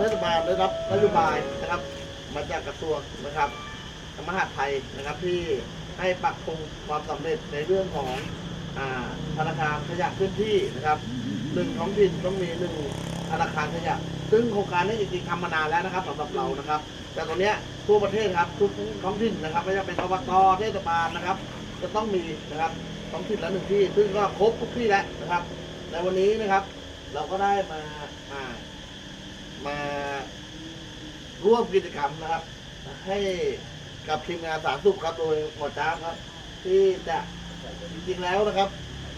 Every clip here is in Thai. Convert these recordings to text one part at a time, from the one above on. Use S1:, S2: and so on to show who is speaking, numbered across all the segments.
S1: ได้รับนโยบายนะครับ มาจากกระทรวงนะครับมหาดไทยนะครับที่ให้ปรับปรุงความสำเร็จในเรื่องของธนาคารขยะเคลื่อนที่นะครับหนึ่งท้องถิ่นต้องมีหนึ่งธนาคารขยะ ซึ่งโครงการนี้จริงๆทำมานานแล้วนะครับสำหรับเรานะครับ แต่ตอนเนี้ยทั่วประเทศครับทุกท้องถิ่นนะครับไม่ว่าจะเป็นอบตเทศบาลนะครับ จะต้องมีนะครับท้องถิ่นละหนึ่งที่ ซึ่งก็ครบทุกที่แล้วนะครับในวันนี้นะครับ เราก็ได้มา มาร่วมกิจกรรมนะครับ ให้กับทีมงานสาธารณสุขครับโดยหมอจ้าบครับ ที่จะจริงๆแล้วนะครับ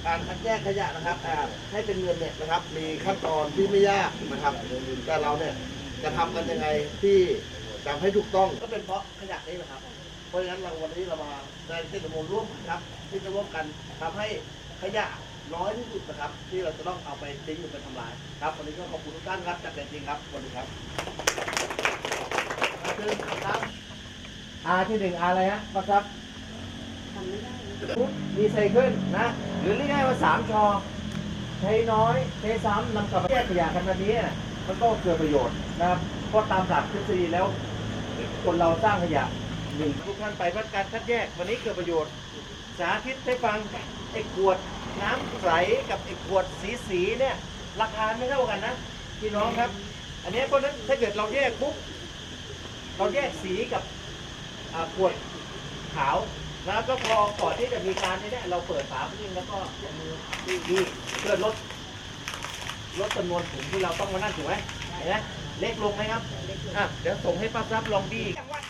S1: การคัดแยกขยะนะครับอ่าให้เป็นเงินเนี่ยนะครับ มีขั้นตอนที่ไม่ยากนะครับ แต่เราเนี่ยจะทำกันยังไงที่ทำให้ถูกต้องก็เป็นเพราะขยะนี่แหละครับ เพราะฉะนั้นเราวันนี้เรามาในเจตจำนวนร่วมกันครับที่จะร่วมกันทำให้ขยะ น้อยที่สุดนะครับ ที่เราจะต้องเอาไปทิ้งหรือไปทำลายครับวันนี้ก็ขอบคุณทุกท่านครับจากใจจริงครับสวัสดีครับเชิญครับ
S2: อาที่หนึ่งอาอะไรฮะก็ครับรีไซเคิลนะ หรือเรียกง่ายๆว่าสามชอใช้น้อยใช้ซ้ำนำกลับมาแยกขยะกันแบบนี้เนี่ยมันก็เกิดประโยชน์นะครับเพราะตามหลักทฤษฎีแล้ว คนเราสร้างขยะหนึ่งทุกท่านไปว่าการคัดแยกวันนี้เกิดประโยชน์ สาธิตให้ฟังไอ้ขวด น้ำใสกับไอ้ขวดสีสีเนี่ยราคาไม่เท่ากันนะพี่น้องครับ อันนี้เพราะนั้นถ้าเกิดเราแยกปุ๊บเราแยกสีกับขวดขาวแล้วก็พอก่อนที่จะมีการนี้เนี่ยเราเปิดฝาพึ่งแล้วก็มือดีเพื่อลดลดจำนวนถุงที่เราต้องมานั่นถูกไหมเห็นไหมเล็กลงไหมครับอะเดี๋ยวส่งให้ป้าซับลองดี
S3: จังหวัด